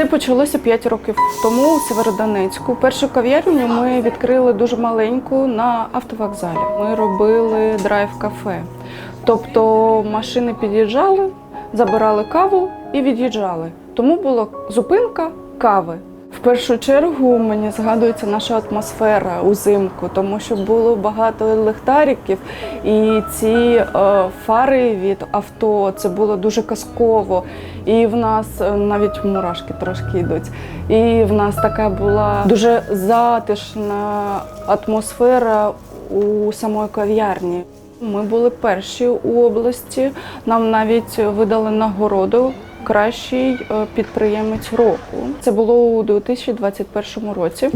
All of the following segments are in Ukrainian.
Це почалося 5 років тому у Северодонецьку. Першу кав'ярню ми відкрили дуже маленьку на автовокзалі. Ми робили драйв-кафе. Тобто машини під'їжджали, забирали каву і від'їжджали. Тому була зупинка кави. Першу чергу мені згадується наша атмосфера узимку, тому що було багато ліхтариків, і ці е, фари від авто це було дуже казково. І в нас е, навіть мурашки трошки йдуть. І в нас така була дуже затишна атмосфера у самої кав'ярні. Ми були перші у області. Нам навіть видали нагороду кращий е, підприємець року. Це було у 2021 році.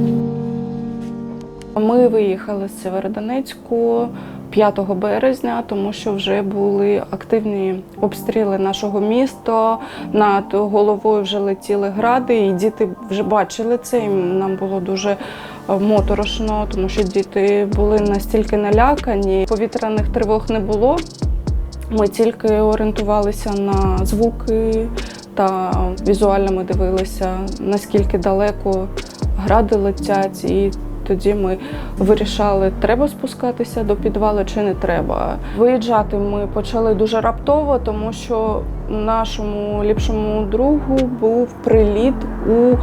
Ми виїхали з Северодонецьку 5 березня, тому що вже були активні обстріли нашого міста. Над головою вже летіли гради, і діти вже бачили це. І нам було дуже е, моторошно, тому що діти були настільки налякані. Повітряних тривог не було. Ми тільки орієнтувалися на звуки та візуально ми дивилися, наскільки далеко гради летять, і тоді ми вирішали, треба спускатися до підвалу чи не треба. Виїжджати ми почали дуже раптово, тому що нашому ліпшому другу був приліт у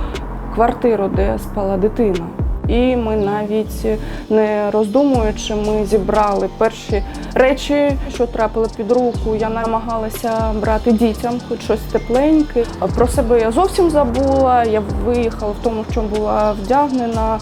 квартиру, де спала дитина. І ми навіть не роздумуючи, ми зібрали перші речі, що трапили під руку. Я намагалася брати дітям хоч щось тепленьке. Про себе я зовсім забула. Я виїхала в тому, в чому була вдягнена.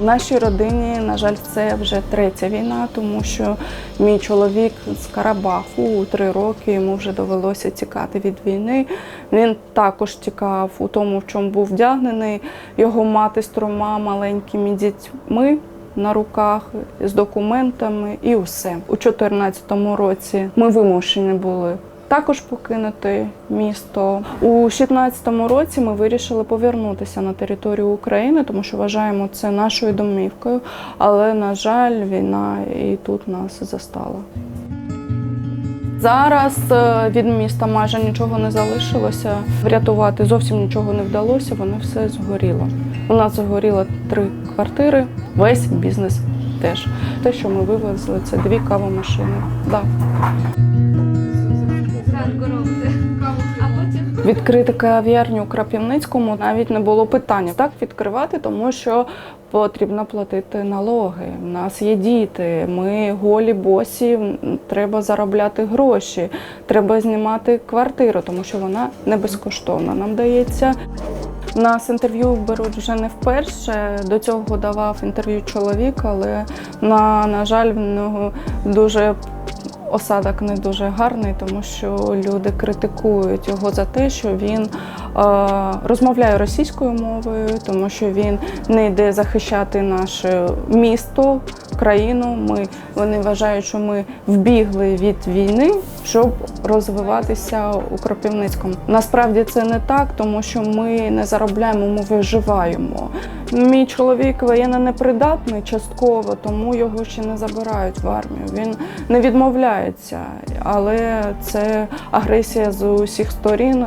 В нашій родині, на жаль, це вже третя війна, тому що мій чоловік з Карабаху у три роки йому вже довелося тікати від війни. Він також тікав у тому, в чому був вдягнений. Його мати з трьома маленькими дітьми. На руках з документами і усе у 2014 році. Ми вимушені були також покинути місто. У 2016 році ми вирішили повернутися на територію України, тому що вважаємо це нашою домівкою. Але, на жаль, війна і тут нас застала. Зараз е, від міста майже нічого не залишилося. Врятувати зовсім нічого не вдалося, воно все згоріло. У нас згоріло три квартири, весь бізнес теж. Те, що ми вивезли, це дві кавомашини. Да. Відкрити кав'ярню у Крапівницькому навіть не було питання. Так відкривати, тому що потрібно платити налоги. У нас є діти, ми голі босі, треба заробляти гроші, треба знімати квартиру, тому що вона не безкоштовна. Нам дається. Нас інтерв'ю беруть вже не вперше. До цього давав інтерв'ю чоловік, але на, на жаль, в нього дуже осадок не дуже гарний, тому що люди критикують його за те, що він е, розмовляє російською мовою, тому що він не йде захищати наше місто, країну. Ми вони вважають, що ми вбігли від війни, щоб розвиватися у Кропивницькому. Насправді це не так, тому що ми не заробляємо, ми виживаємо. Мій чоловік воєнно непридатний частково, тому його ще не забирають в армію. Він не відмовляється, але це агресія з усіх сторін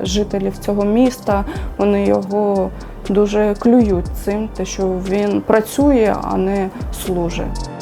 жителів цього міста. Вони його дуже клюють цим, те, що він працює, а не служить.